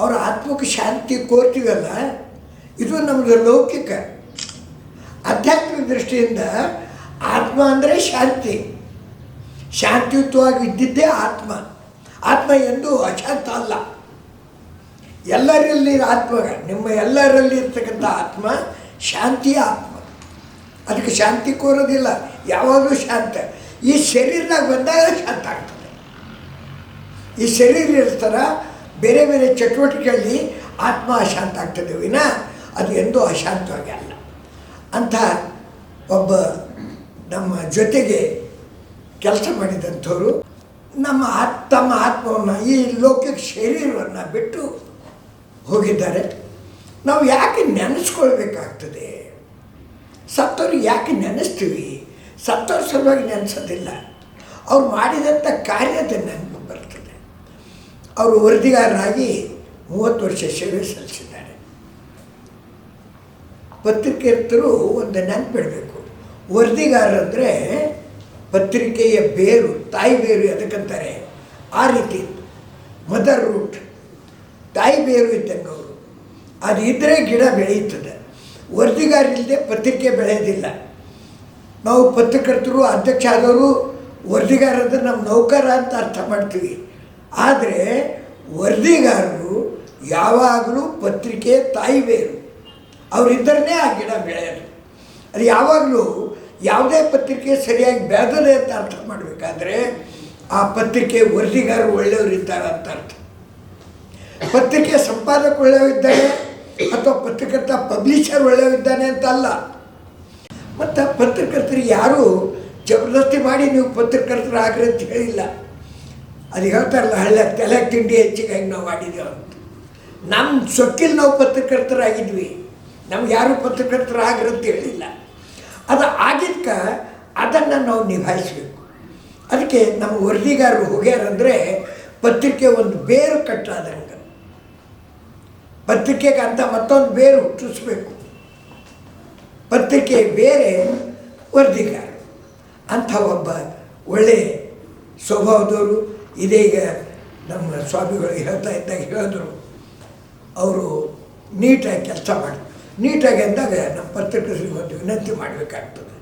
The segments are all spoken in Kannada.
ಅವರ ಆತ್ಮಕ್ಕೆ ಶಾಂತಿ ಕೋರ್ತೀವಲ್ಲ, ಇದು ನಮ್ಮದು ಲೌಕಿಕ. ಆಧ್ಯಾತ್ಮಿಕ ದೃಷ್ಟಿಯಿಂದ ಆತ್ಮ ಅಂದರೆ ಶಾಂತಿ. ಶಾಂತಿಯುತವಾಗಿ ಇದ್ದಿದ್ದೇ ಆತ್ಮ. ಆತ್ಮ ಎಂದು ಅಶಾಂತ ಅಲ್ಲ. ಎಲ್ಲರಲ್ಲಿ ಆತ್ಮ, ನಿಮ್ಮ ಎಲ್ಲರಲ್ಲಿ ಇರ್ತಕ್ಕಂಥ ಆತ್ಮ ಶಾಂತಿಯ ಆತ್ಮ. ಅದಕ್ಕೆ ಶಾಂತಿ ಕೋರೋದಿಲ್ಲ, ಯಾವಾಗಲೂ ಶಾಂತ. ಈ ಶರೀರದಾಗ ಬಂದಾಗ ಶಾಂತ ಆಗ್ತದೆ. ಈ ಶರೀರ ಇರ್ತಾರ ಬೇರೆ ಬೇರೆ ಚಟುವಟಿಕೆಯಲ್ಲಿ ಆತ್ಮ ಅಶಾಂತ ಆಗ್ತದೆ ವಿನ ಅದು ಎಂದೂ ಅಶಾಂತವಾಗಿ ಅಲ್ಲ. ಅಂಥ ಒಬ್ಬ ನಮ್ಮ ಜೊತೆಗೆ ಕೆಲಸ ಮಾಡಿದಂಥವರು ನಮ್ಮ ಆತ್, ತಮ್ಮ ಆತ್ಮವನ್ನು ಈ ಲೋಕಕ್ಕೆ ಶರೀರವನ್ನು ಬಿಟ್ಟು ಹೋಗಿದ್ದಾರೆ. ನಾವು ಯಾಕೆ ನೆನೆಸ್ಕೊಳ್ಬೇಕಾಗ್ತದೆ? ಸತ್ತವ್ರಿಗೆ ಯಾಕೆ ನೆನೆಸ್ತೀವಿ? ಸತ್ತವ್ರ ಸಲುವಾಗಿ ನೆನೆಸೋದಿಲ್ಲ. ಅವ್ರು ಮಾಡಿದಂಥ ಕಾರ್ಯದ ಅವರು ವರದಿಗಾರರಾಗಿ ಮೂವತ್ತು ವರ್ಷ ಸೇವೆ ಸಲ್ಲಿಸಿದ್ದಾರೆ. ಪತ್ರಿಕೆರ್ತರು ಒಂದು ನೆನಪಿಡಬೇಕು. ವರದಿಗಾರರಂದರೆ ಪತ್ರಿಕೆಯ ಬೇರು, ತಾಯಿ ಬೇರು ಎದಕ್ಕಂತಾರೆ ಆ ರೀತಿ ಮದರ್ ರೂಟ್, ತಾಯಿ ಬೇರು ಇದ್ದಂಗೆ ಅವರು ಅದು ಇದ್ದರೆ ಗಿಡ ಬೆಳೆಯುತ್ತದೆ. ವರದಿಗಾರ ಇಲ್ಲದೆ ಪತ್ರಿಕೆ ಬೆಳೆಯೋದಿಲ್ಲ. ನಾವು ಪತ್ರಕರ್ತರು ಅಧ್ಯಕ್ಷ ಆದವರು ವರದಿಗಾರ ಅಂದರೆ ನಮ್ಮ ನೌಕರ ಅಂತ ಅರ್ಥ ಮಾಡ್ತೀವಿ. ಆದರೆ ವರದಿಗಾರರು ಯಾವಾಗಲೂ ಪತ್ರಿಕೆ ತಾಯಿ ಬೇರು. ಅವರಿದ್ದರೇ ಆ ಗಿಡ ಬೆಳೆಯೋದು. ಅದು ಯಾವಾಗಲೂ ಯಾವುದೇ ಪತ್ರಿಕೆ ಸರಿಯಾಗಿ ಬೆಳೆದದೆ ಅಂತ ಅರ್ಥ ಮಾಡಬೇಕಾದ್ರೆ ಆ ಪತ್ರಿಕೆ ವರದಿಗಾರರು ಒಳ್ಳೆಯವರಿದ್ದಾರೆ ಅಂತ ಅರ್ಥ. ಪತ್ರಿಕೆ ಸಂಪಾದಕ ಒಳ್ಳೆಯವಿದ್ದಾನೆ ಅಥವಾ ಪತ್ರಕರ್ತ ಪಬ್ಲಿಷರ್ ಒಳ್ಳೆಯವಿದ್ದಾನೆ ಅಂತ ಅಲ್ಲ. ಮತ್ತು ಪತ್ರಕರ್ತರು ಯಾರೂ ಜಬರ್ದಸ್ತಿ ಮಾಡಿ ನೀವು ಪತ್ರಕರ್ತರಾಗ್ರಿ ಅಂತ ಹೇಳಿಲ್ಲ. ಅದು ಹೇಳ್ತಾರಲ್ಲ ಹಳ್ಳ ತಲೆ ತಿಂಡಿ ಹೆಚ್ಚಿಗಾಗಿ ನಾವು ಮಾಡಿದ್ದೇವೆ ಅಂತ. ನಮ್ಮ ಸೊಕ್ಕಿಲ್ ನಾವು ಪತ್ರಕರ್ತರಾಗಿದ್ವಿ. ನಮ್ಗೆ ಯಾರೂ ಪತ್ರಕರ್ತರು ಅಂತ ಹೇಳಿಲ್ಲ. ಅದು ಆಗಿದ್ಕ ಅದನ್ನು ನಾವು ನಿಭಾಯಿಸಬೇಕು. ಅದಕ್ಕೆ ನಮ್ಮ ವರದಿಗಾರರು ಹೋಗ್ಯಾರಂದರೆ ಪತ್ರಿಕೆ ಒಂದು ಬೇರು ಕಟ್ಟಾದಂಗೆ. ಪತ್ರಿಕೆಗೆ ಅಂತ ಮತ್ತೊಂದು ಬೇರು ಹುಟ್ಟಿಸ್ಬೇಕು. ಪತ್ರಿಕೆ ಬೇರೆ ವರದಿಗಾರ. ಅಂಥ ಒಬ್ಬ ಒಳ್ಳೆಯ ಸ್ವಭಾವದವರು ಇದೀಗ ನಮ್ಮ ಸ್ವಾಮಿಗಳು ಹೇಳ್ತಾ ಇದ್ದಾಗ ಹೇಳಿದ್ರು. ಅವರು ನೀಟಾಗಿ ಕೆಲಸ ಮಾಡಿ. ನೀಟಾಗಿ ಅಂದಾಗ ನಮ್ಮ ಪತ್ರಕರ್ತರಿಗೆ ಒಂದು ವಿನಂತಿ ಮಾಡಬೇಕಾಗ್ತದೆ.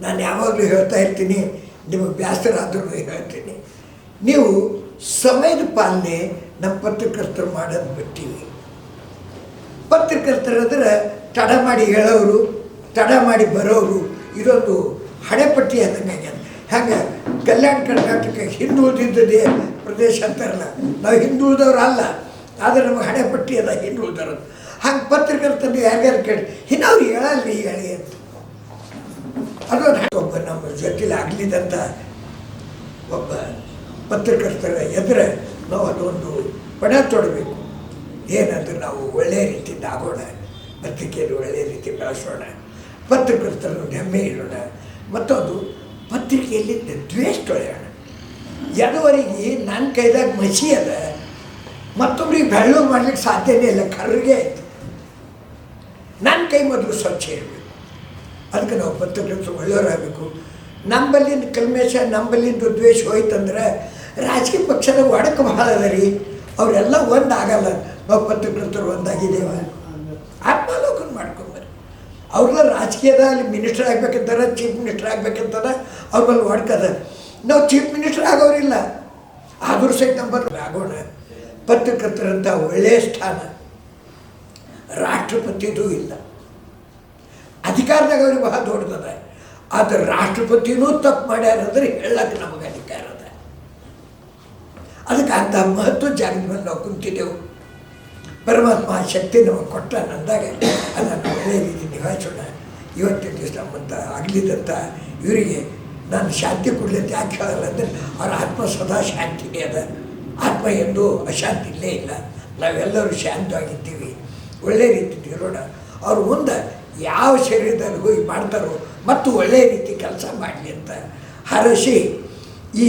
ನಾನು ಯಾವಾಗಲೂ ಹೇಳ್ತಾ ಇರ್ತೀನಿ, ನಿಮಗೆ ಬ್ಯಾಸರಾದ್ರೂ ಹೇಳ್ತೀನಿ. ನೀವು ಸಮಯದ ಪಾಲನೆ ನಮ್ಮ ಪತ್ರಕರ್ತರು ಮಾಡೋದು ಬಿಟ್ಟಿವಿ. ಪತ್ರಕರ್ತರಾದ್ರೆ ತಡ ಮಾಡಿ ಹೇಳೋರು, ತಡ ಮಾಡಿ ಬರೋರು, ಇದೊಂದು ಹಣೆಪಟ್ಟಿ ಆದಂಗೆ ಹಂಗೆ? ಕಲ್ಯಾಣ ಕರ್ನಾಟಕ ಹಿಂದುಳಿದಿದ್ದದೇ ಪ್ರದೇಶ ಅಂತಾರಲ್ಲ. ನಾವು ಹಿಂದುಳಿದವ್ರು ಅಲ್ಲ. ಆದರೆ ನಮಗೆ ಹಣೆಪಟ್ಟಿ ಅದ ಹಿಂದುಳಿದವರು ಹಂಗೆ ಪತ್ರಕರ್ತರು ಯಾರ್ಯಾರು ಕೇಳಿ, ಇನ್ನವ್ರು ಹೇಳಲ್ಲಿ ಹೇಳಿ ಅಂತ. ಅದೊಂದು ಒಬ್ಬ ನಮ್ಮ ಜೊತೆಲಿ ಆಗಲಿದಂಥ ಒಬ್ಬ ಪತ್ರಕರ್ತರ ಎದುರೆ ನಾವು ಅದೊಂದು ಪಣ ತೊಡಬೇಕು. ಏನಂದ್ರೆ ನಾವು ಒಳ್ಳೆಯ ರೀತಿಯಿಂದ ಆಗೋಣ, ಪತ್ರಿಕೆಯಲ್ಲಿ ಒಳ್ಳೆಯ ರೀತಿ ಬೆಳೆಸೋಣ ಪತ್ರಕರ್ತರನ್ನು ಹೆಮ್ಮೆ ಇರೋಣ, ಮತ್ತೊಂದು ಪತ್ರಿಕೆಯಲ್ಲಿ ದ್ವೇಷ ತೊಳೆಯೋಣ ಎದುವರೆಗೆ ನನ್ನ ಕೈದಾಗ ಮಸಿ ಅದ ಮತ್ತೊಬ್ಬರಿಗೆ ಬೆಳ್ಳು ಮಾಡ್ಲಿಕ್ಕೆ ಸಾಧ್ಯನೇ ಇಲ್ಲ, ಕರ್ರಿಗೆ ಆಯಿತು. ನನ್ನ ಕೈ ಮೊದಲು ಸ್ವಚ್ಛ ಇರಬೇಕು. ಅದಕ್ಕೆ ನಾವು ಪತ್ರಿಕೆ ಒಳ್ಳೆಯವರಾಗಬೇಕು. ನಂಬಲ್ಲಿಂದ ಕಲ್ಮೇಶ, ನಂಬಲ್ಲಿಂದ ದ್ವೇಷ ಹೋಯ್ತಂದ್ರೆ ರಾಜಕೀಯ ಪಕ್ಷದ ಒಡಕ್ಕೆ ಬಹಳ ಅದ ರೀ. ಅವರೆಲ್ಲ ಒಂದಾಗಲ್ಲ ನಾವು ಪತ್ರಕರ್ತರು ಒಂದಾಗಿದ್ದೇವೆ. ಆತ್ಮಾಲೋಕನ ಮಾಡ್ಕೊಂಬರ್ರಿ ಅವ್ರೆಲ್ಲ ರಾಜಕೀಯದಲ್ಲಿ ಮಿನಿಸ್ಟರ್ ಆಗ್ಬೇಕಂತಾರೆ, ಚೀಫ್ ಮಿನಿಸ್ಟರ್ ಆಗ್ಬೇಕಂತಾರೆ, ಅವ್ರ ಮೇಲೆ ಹೊಡ್ಕದ ನಾವು ಚೀಫ್ ಮಿನಿಸ್ಟರ್ ಆಗೋರಿಲ್ಲ. ಆದರೂ ಸಹಿತ ನಂಬರ್ ಆಗೋಣ ಪತ್ರಕರ್ತರಂಥ ಒಳ್ಳೆಯ ಸ್ಥಾನ. ರಾಷ್ಟ್ರಪತಿದು ಇಲ್ಲ. ಅಧಿಕಾರದಾಗ ಅವ್ರಿಗೆ ಬಹಳ ದೊಡ್ಡದ ಆದ್ರೆ ರಾಷ್ಟ್ರಪತಿನೂ ತಪ್ಪು ಮಾಡ್ಯಾರಂದ್ರೆ ಹೇಳಕ್ಕೆ ನಮಗೆ ಅಧಿಕಾರ ಅದ. ಅದಕ್ಕೆ ಅಂಥ ಮಹತ್ವ ಜಾಗದ ಮೇಲೆ ನಾವು ಕುಂತಿದ್ದೆವು ಪರಮಾತ್ಮ ಶಕ್ತಿ ನಮಗೆ ಕೊಟ್ಟ ನಂದಾಗ ಅದನ್ನು ಒಳ್ಳೆಯ ನಿಭಾಯಿಸೋಣ ಇವತ್ತಿನ ದಿವಸ ನಮ್ಮಂತ ಆಗಲಿದ್ದಂಥ ಇವರಿಗೆ ನಾನು ಶಾಂತಿ ಕೊಡಲಿ ಅಂತ ಯಾಕೆ ಹೇಳಲ್ಲ ಅಂದರೆ ಅವರ ಆತ್ಮ ಸದಾ ಶಾಂತಿನೇ ಅದ. ಆತ್ಮ ಎಂದೂ ಅಶಾಂತಿ ಇಲ್ಲೇ ಇಲ್ಲ. ನಾವೆಲ್ಲರೂ ಶಾಂತವಾಗಿದ್ದೀವಿ. ಒಳ್ಳೆ ರೀತಿ ಇರೋಣ. ಅವ್ರು ಮುಂದೆ ಯಾವ ಶರೀರದಲ್ಲಿ ಹೋಗಿ ಮಾಡ್ತಾರೋ ಮತ್ತು ಒಳ್ಳೆಯ ರೀತಿ ಕೆಲಸ ಮಾಡಲಿ ಅಂತ ಹರಸಿ ಈ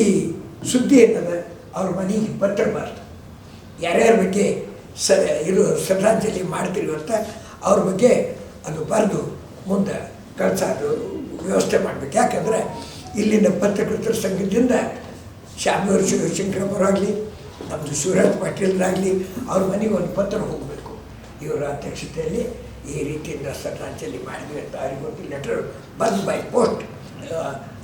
ಸುದ್ದಿ ಏನದ? ಅವ್ರ ಮನೆಗೆ ಪತ್ರ ಬಾರ್ದು ಯಾರ್ಯಾರ ಬಗ್ಗೆ ಸ ಇದು ಶ್ರದ್ಧಾಂಜಲಿ ಮಾಡ್ತೀರಿ ಅಂತ ಅವ್ರ ಬಗ್ಗೆ ಅದು ಬರೆದು ಮುಂದೆ ಕಳಿಸೋದು ವ್ಯವಸ್ಥೆ ಮಾಡಬೇಕು. ಯಾಕಂದರೆ ಇಲ್ಲಿನ ಪತ್ರಕರ್ತರ ಸಂಘದಿಂದ ಶಾಮಿಯವರು ಶಿವಶಂಕರಪ್ಪರಾಗಲಿ ನಮ್ಮದು ಶಿವರಾಜ್ ಪಾಟೀಲರಾಗಲಿ ಅವ್ರ ಮನೆಗೆ ಒಂದು ಪತ್ರ ಹೋಗಬೇಕು. ಇವರ ಅಧ್ಯಕ್ಷತೆಯಲ್ಲಿ ಈ ರೀತಿಯಿಂದ ರಾಜ್ಯದಲ್ಲಿ ಮಾಡಿದ್ವಿ ಅಂತ ಅವ್ರಿಗೊಂದು ಲೆಟರ್ ಬಂದು ಬೈ ಪೋಸ್ಟ್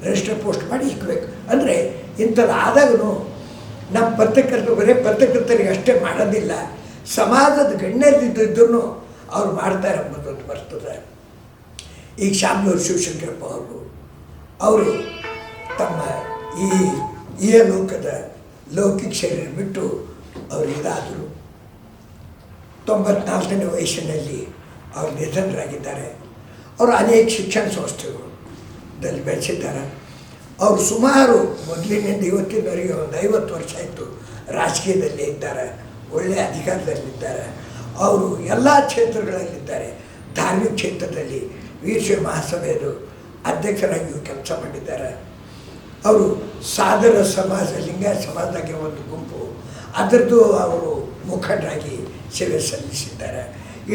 ರಿಜಿಸ್ಟರ್ ಪೋಸ್ಟ್ ಮಾಡಿ ಇಕ್ಕಬೇಕು ಅಂದರೆ ಇಂಥದ್ದು ಆದಾಗೂ ನಮ್ಮ ಪತ್ರಕರ್ತರು ಬರೀ ಪತ್ರಕರ್ತರಿಗೆ ಅಷ್ಟೇ ಮಾಡೋದಿಲ್ಲ. ಸಮಾಜದ ಗಣ್ಯರಿದ್ದರೂ ಅವ್ರು ಮಾಡ್ತಾರೆ ಅಂಬುದೊಂದು ಬರ್ತದೆ ಈಗ ಶಾಮನೂರು ಶಿವಶಂಕರಪ್ಪ ಅವರು ಅವರು ತಮ್ಮ ಈ ಈ ಲೋಕದ ಲೌಕಿಕ ಶರೀರ ಬಿಟ್ಟು ಅವರು ಇದಾದರು ತೊಂಬತ್ನಾಲ್ಕನೇ ವಯಸ್ಸಿನಲ್ಲಿ ಅವರು ನಿಧನರಾಗಿದ್ದಾರೆ. ಅವರು ಅನೇಕ ಶಿಕ್ಷಣ ಸಂಸ್ಥೆಗಳಲ್ಲಿ ಬೆಳೆಸಿದ್ದಾರೆ. ಅವರು ಸುಮಾರು ಮೊದಲಿನಿಂದ ಇವತ್ತಿನವರೆಗೆ ಒಂದು ಐವತ್ತು ವರ್ಷ ಆಯಿತು ರಾಜಕೀಯದಲ್ಲಿ ಇದ್ದಾರೆ ಒಳ್ಳೆಯ ಅಧಿಕಾರದಲ್ಲಿದ್ದಾರೆ. ಅವರು ಎಲ್ಲ ಕ್ಷೇತ್ರಗಳಲ್ಲಿದ್ದಾರೆ. ಧಾರ್ಮಿಕ ಕ್ಷೇತ್ರದಲ್ಲಿ ವೀರಶೈವ ಮಹಾಸಭೆಯದು ಅಧ್ಯಕ್ಷರಾಗಿಯೂ ಕೆಲಸ ಮಾಡಿದ್ದಾರೆ. ಅವರು ಸಾಧನ ಸಮಾಜ, ಲಿಂಗ ಸಮಾಜದಾಗೆ ಒಂದು ಗುಂಪು. ಅದರದ್ದು ಅವರು ಮುಖಂಡರಾಗಿ ಸೇವೆ ಸಲ್ಲಿಸಿದ್ದಾರೆ.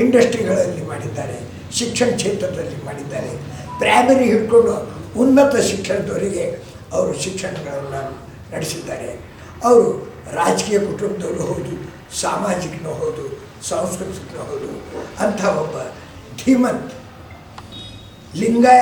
ಇಂಡಸ್ಟ್ರಿಗಳಲ್ಲಿ ಮಾಡಿದ್ದಾರೆ, ಶಿಕ್ಷಣ ಕ್ಷೇತ್ರದಲ್ಲಿ ಮಾಡಿದ್ದಾರೆ. ಪ್ರೈಮರಿ ಹಿಡ್ಕೊಂಡು ಉನ್ನತ ಶಿಕ್ಷಣದವರಿಗೆ ಅವರು ಶಿಕ್ಷಣಗಳನ್ನು ನಡೆಸಿದ್ದಾರೆ. ಅವರು ರಾಜಕೀಯ ಕುಟುಂಬದವರು ಹೌದು, ಸಾಮಾಜಿಕನೂ ಹೌದು ಸಾಂಸ್ಕೃತಿಕನೂ ಹೌದು ಅಂಥ ಒಬ್ಬ ಧೀಮಂತ್ ಲಿಂಗಾಯ